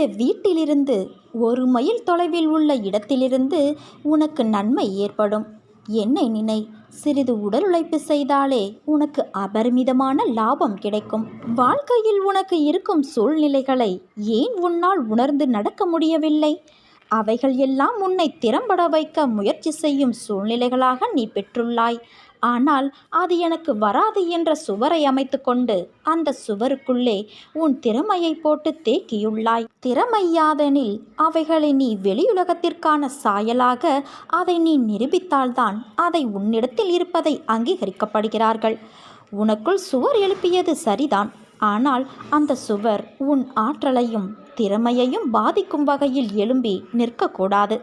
உன்னுடைய வீட்டிலிருந்து ஒரு மைல் தொலைவில் உள்ள இடத்திலிருந்து உனக்கு நன்மை ஏற்படும். என்னை நினை சிறிது உடல் உழைப்பு செய்தாலே உனக்கு அபரிமிதமான லாபம் கிடைக்கும். வாழ்க்கையில் உனக்கு இருக்கும் சூழ்நிலைகளை ஏன் உன்னால் உணர்ந்து நடக்க முடியவில்லை? அவைகள் எல்லாம் உன்னை திறம்பட வைக்க முயற்சி செய்யும் சூழ்நிலைகளாக நீ பெற்றுள்ளாய். ஆனால் அது எனக்கு வராது என்ற சுவரை அமைத்துக்கொண்டு அந்த சுவருக்குள்ளே உன் திறமையை போட்டு தேக்கியுள்ளாய். திறமையாதெனில் அவைகளை நீ வெளியுலகத்திற்கான சாயலாக அதை நீ நிரூபித்தால்தான் அதை உன்னிடத்தில் இருப்பதை அங்கீகரிக்கப்படுகிறார்கள். உனக்குள் சுவர் எழுப்பியது சரிதான். ஆனால் அந்த சுவர் உன் ஆற்றலையும் திறமையையும் பாதிக்கும் வகையில் எழும்பி நிற்கக்கூடாது.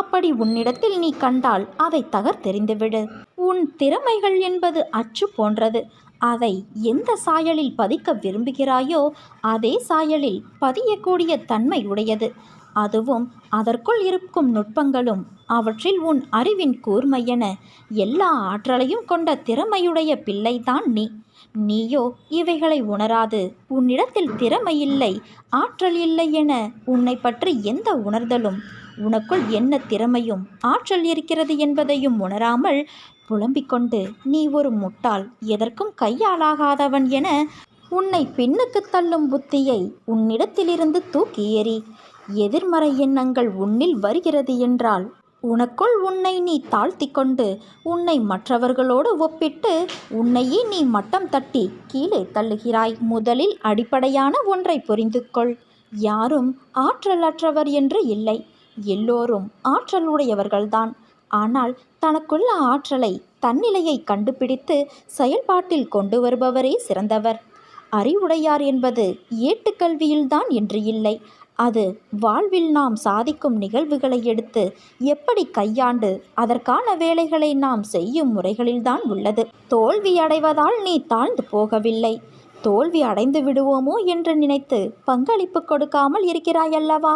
அப்படி உன்னிடத்தில் நீ கண்டால் அதை தகர்த்தெறிந்துவிடு. உன் திறமைகள் என்பது அச்சு போன்றது. அதை எந்த சாயலில் பதிக்க விரும்புகிறாயோ அதே சாயலில் பதியக்கூடிய தன்மை உடையது. அதுவும் அதற்குள் இருக்கும் நுட்பங்களும் அவற்றில் உன் அறிவின் கூர்மையென எல்லா ஆற்றலையும் கொண்ட திறமையுடைய பிள்ளைதான் நீ. நீயோ இவைகளை உணராது. உன்னிடத்தில் திறமை இல்லை ஆற்றல் இல்லை என உன்னை பற்றி எந்த உணர்தலும் உனக்குள் என்ன திறமையும் ஆற்றல் இருக்கிறது என்பதையும் உணராமல் புலம்பிக் கொண்டு நீ ஒரு முட்டாள் எதற்கும் கையாளாகாதவன் என உன்னை பின்னுக்கு தள்ளும் புத்தியை உன்னிடத்திலிருந்து தூக்கி எறி எதிர்மறை எண்ணங்கள் உன்னில் வருகிறது என்றால் உனக்குள் உன்னை நீ தாழ்த்தி கொண்டு உன்னை மற்றவர்களோடு ஒப்பிட்டு உன்னையே நீ மட்டம் தட்டி கீழே தள்ளுகிறாய். முதலில் அடிப்படையான ஒன்றை புரிந்து கொள் யாரும் ஆற்றலற்றவர் என்று இல்லை. எல்லோரும் ஆற்றல் உடையவர்கள்தான் ஆனால் தனக்குள்ள ஆற்றலை தன்னிலையை கண்டுபிடித்து செயல்பாட்டில் கொண்டு வருபவரே சிறந்தவர். அறிவுடையார் என்பது ஏட்டுக்கல்வியில்தான் என்று இல்லை. அது வாழ்வில் நாம் சாதிக்கும் நிகழ்வுகளை எடுத்து எப்படி கையாண்டு அதற்கான வேலைகளை நாம் செய்யும் முறைகளில்தான் உள்ளது. தோல்வி அடைவதால் நீ தாழ்ந்து போகவில்லை. தோல்வி அடைந்து விடுவோமோ என்று நினைத்து பங்களிப்பு கொடுக்காமல் இருக்கிறாயல்லவா?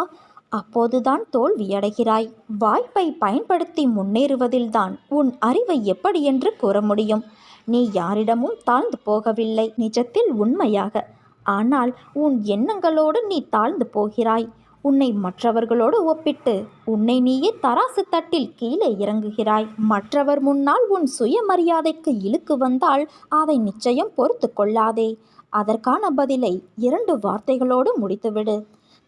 அப்போதுதான் தோல்வியடைகிறாய் வாய்ப்பை பயன்படுத்தி முன்னேறுவதில்தான் உன் அறிவை எப்படி என்று கூற முடியும். நீ யாரிடமும் தாழ்ந்து போகவில்லை நிஜத்தில் உண்மையாக. ஆனால் உன் எண்ணங்களோடு நீ தாழ்ந்து போகிறாய். உன்னை மற்றவர்களோடு ஒப்பிட்டு உன்னை நீயே தராசு தட்டில் கீழே இறங்குகிறாய். மற்றவர் முன்னால் உன் சுயமரியாதைக்கு இழுக்கு வந்தால் அதை நிச்சயம் பொறுத்து கொள்ளாதே. அதற்கான பதிலை இரண்டு வார்த்தைகளோடு முடித்துவிடு.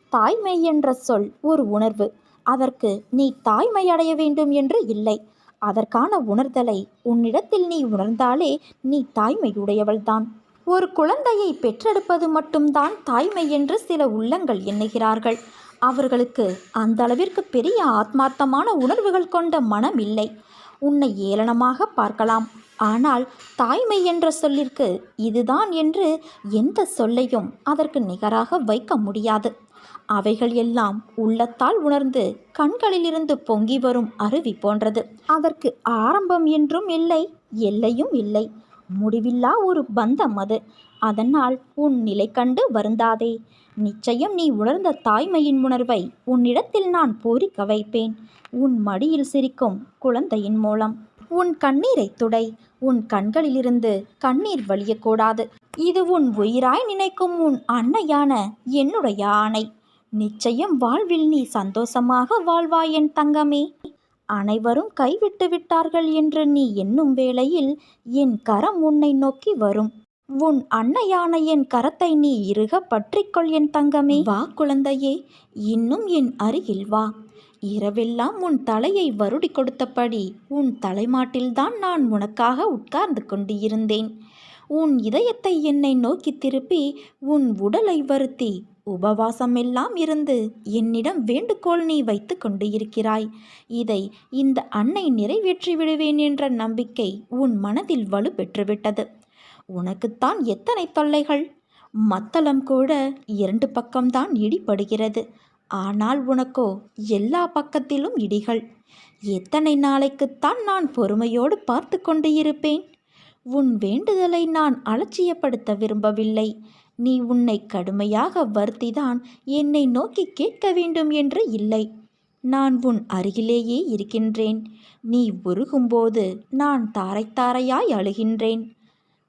தாய்மை என்ற சொல் ஒரு உணர்வு. அதற்கு நீ தாய்மை அடைய வேண்டும் என்று இல்லை. அதற்கான உணர்தலை உன்னிடத்தில் நீ உணர்ந்தாலே நீ தாய்மையுடையவள்தான். ஒரு குழந்தையை பெற்றெடுப்பது மட்டும்தான் தாய்மை என்று சில உள்ளங்கள் எண்ணுகிறார்கள். அவர்களுக்கு அந்த அளவிற்கு பெரிய ஆத்மார்த்தமான உணர்வுகள் கொண்ட மனம் இல்லை. உன்னை ஏளனமாக பார்க்கலாம். ஆனால் தாய்மை என்ற சொல்லிற்கு இதுதான் என்று எந்த சொல்லையும் அதற்கு நிகராக வைக்க முடியாது. அவைகள் எல்லாம் உள்ளத்தால் உணர்ந்து கண்களிலிருந்து பொங்கி வரும் அருவி போன்றது. அதற்கு ஆரம்பம் என்றும் இல்லை எல்லையும் இல்லை. முடிவில்லா ஒரு பந்தம் அது. அதனால் உன் நிலை கண்டு வருந்தாதே. நிச்சயம் நீ உணர்ந்த தாய்மையின் உணர்வை உன்னிடத்தில் நான் பூரிக்க வைப்பேன். உன் மடியில் சிரிக்கும் குழந்தையின் மூலம். உன் கண்ணீரை துடை. உன் கண்களிலிருந்து கண்ணீர் வழியக்கூடாது. இது உன் உயிராய் நினைக்கும் உன் அன்னையான என்னுடைய ஆணை. நிச்சயம் வாழ்வில் நீ சந்தோஷமாக வாழ்வாய் என் தங்கமே. அனைவரும் கைவிட்டு விட்டார்கள் என்று நீ எண்ணும் வேளையில் என் கரம் உன்னை நோக்கி வரும். உன் அன்னையான என் கரத்தை நீ இறுக பற்றிக்கொள் என் தங்கமே. வா குழந்தையே இன்னும் என் அருகில் வா. இரவெல்லாம் உன் தலையை வருடி கொடுத்தபடி உன் தலைமாட்டில்தான் நான் உனக்காக உட்கார்ந்து கொண்டு இருந்தேன் உன் இதயத்தை என்னை நோக்கி திருப்பி உன் உடலை வருத்தி உபவாசமெல்லாம் இருந்து என்னிடம் வேண்டுகோள் நீ வைத்து கொண்டு இருக்கிறாய். இதை இந்த அன்னை நிறைவேற்றி விடுவேன் என்ற நம்பிக்கை உன் மனதில் வலு பெற்றுவிட்டது. உனக்குத்தான் எத்தனை தொல்லைகள்? மத்தளம் கூட இரண்டு பக்கம்தான் இடிபடுகிறது. ஆனால் உனக்கோ எல்லா பக்கத்திலும் இடிகள். எத்தனை நாளைக்குத்தான் நான் பொறுமையோடு பார்த்து கொண்டு இருப்பேன்? உன் வேண்டுதலை நான் அலட்சியப்படுத்த விரும்பவில்லை. நீ உன்னை கடுமையாக வருத்திதான் என்னை நோக்கி கேட்க வேண்டும் என்று இல்லை. நான் உன் அருகிலேயே இருக்கின்றேன். நீ உருகும்போது நான் தாரை தாரையாய் அழுகின்றேன்.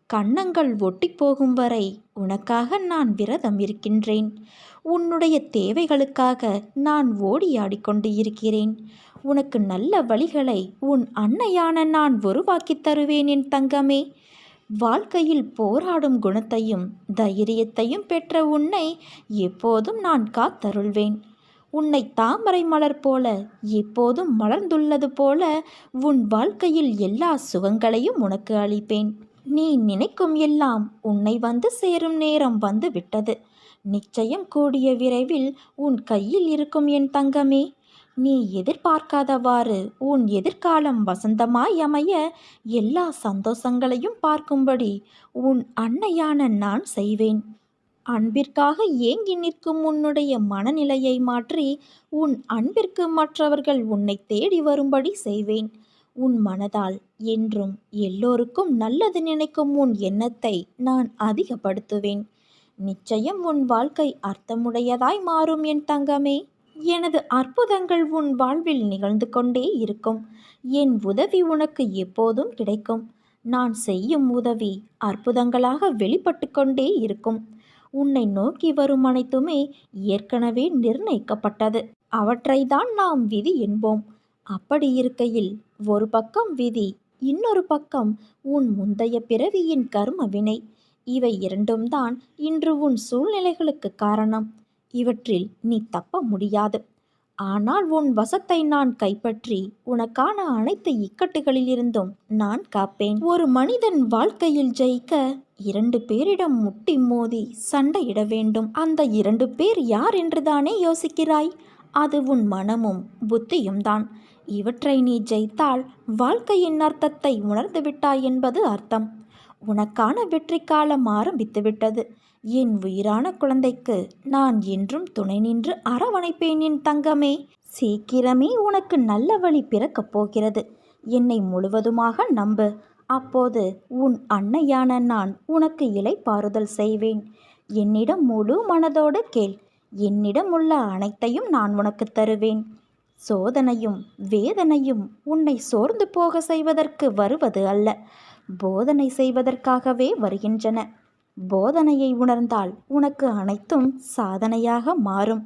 கன்னங்கள் ஒட்டி போகும் வரை உனக்காக நான் விரதம் இருக்கின்றேன். உன்னுடைய தேவைகளுக்காக நான் ஓடியாடிக்கொண்டு இருக்கிறேன். உனக்கு நல்ல வழிகளை உன் அன்னையான நான் உருவாக்கித் தருவேன் என் தங்கமே. வாழ்க்கையில் போராடும் குணத்தையும் தைரியத்தையும் பெற்ற உன்னை எப்போதும் நான் காத்தருள்வேன். உன்னை தாமரை மலர் போல எப்போதும் மலர்ந்துள்ளது போல உன் வாழ்க்கையில் எல்லா சுகங்களையும் உனக்கு அளிப்பேன். நீ நினைக்கும் எல்லாம் உன்னை வந்து சேரும் நேரம் வந்து விட்டது நிச்சயம் கூடிய விரைவில் உன் கையில் இருக்கும் என் தங்கமே நீ எதிர்பார்க்காதவாறு உன் எதிர்காலம் வசந்தமாய் அமைய எல்லா சந்தோஷங்களையும் பார்க்கும்படி உன் அன்னையான நான் செய்வேன். அன்பிற்காக ஏங்கி நிற்கும் உன்னுடைய மனநிலையை மாற்றி உன் அன்பிற்கு மற்றவர்கள் உன்னை தேடி வரும்படி செய்வேன். உன் மனதால் என்றும் எல்லோருக்கும் நல்லது நினைக்கும் உன் எண்ணத்தை நான் அதிகப்படுத்துவேன். நிச்சயம் உன் வாழ்க்கை அர்த்தமுடையதாய் மாறும் என் தங்கமே. எனது அற்புதங்கள் உன் வாழ்வில் நிகழ்ந்து கொண்டே இருக்கும். என் உதவி உனக்கு எப்போதும் கிடைக்கும். நான் செய்யும் உதவி அற்புதங்களாக வெளிப்பட்டு கொண்டே இருக்கும். உன்னை நோக்கி வரும் அனைத்துமே ஏற்கனவே நிர்ணயிக்கப்பட்டது. அவற்றைதான் நாம் விதி என்போம். அப்படி இருக்கையில் ஒரு பக்கம் விதி இன்னொரு பக்கம் உன் முந்தைய பிறவியின் கர்ம வினை. இவை இரண்டும் தான் இன்று உன் சூழ்நிலைகளுக்கு காரணம். இவற்றில் நீ தப்ப முடியாது. ஆனால் உன் வசத்தை நான் கைப்பற்றி உனக்கான அனைத்து இக்கட்டுகளிலிருந்தும் நான் காப்பேன். ஒரு மனிதன் வாழ்க்கையில் ஜெயிக்க இரண்டு பேரிடம் முட்டி மோதி சண்டையிட வேண்டும். அந்த இரண்டு பேர் யார் என்றுதானே யோசிக்கிறாய்? அது உன் மனமும் புத்தியும் தான். இவற்றை நீ ஜெயித்தால் வாழ்க்கையின் அர்த்தத்தை உணர்ந்து விட்டாய் என்பது அர்த்தம். உனக்கான வெற்றி காலம் ஆரம்பித்துவிட்டது. என் உயிரான குழந்தைக்கு நான் என்றும் துணை நின்று அரவணைப்பேன் என் தங்கமே. சீக்கிரமே உனக்கு நல்ல வழி பிறக்கப் போகிறது. என்னை முழுவதுமாக நம்பு. அப்போது உன் அன்னையான நான் உனக்கு இலைப்பாறுதல் செய்வேன். என்னிடம் முழு மனதோடு கேள். என்னிடம் உள்ள அனைத்தையும் நான் உனக்கு தருவேன். சோதனையும் வேதனையும் உன்னை சோர்ந்து போக செய்வதற்கு வருவது அல்ல. போதனை செய்வதற்காகவே வருகின்றன. போதனையை உணர்ந்தால் உனக்கு அனைத்தும் சாதனையாக மாறும்.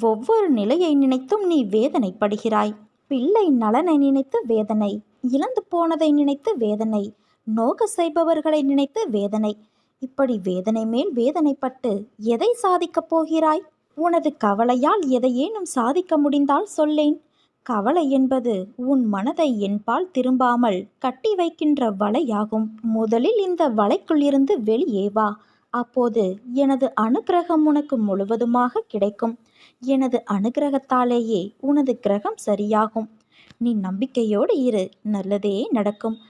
ஒவ்வொரு நிலையை நினைத்தும் நீ வேதனைப்படுகிறாய். பிள்ளை நலனை நினைத்து வேதனை இழந்து போனதை நினைத்து வேதனை நோக செய்பவர்களை நினைத்து வேதனை. இப்படி வேதனை மேல் வேதனைப்பட்டு எதை சாதிக்கப் போகிறாய்? உனது கவலையால் எதையேனும் சாதிக்க முடிந்தால் சொல்லேன். கவலை என்பது உன் மனதை என்பால் திரும்பாமல் கட்டி வைக்கின்ற வலையாகும். முதலில் இந்த வலைக்குள் இருந்து வெளியே வா. அப்போது எனது அனுக்கிரகம் உனக்கு முழுவதுமாக கிடைக்கும். எனது அனுகிரகத்தாலேயே உனது கிரகம் சரியாகும். நீ நம்பிக்கையோடு இரு. நல்லதே நடக்கும்.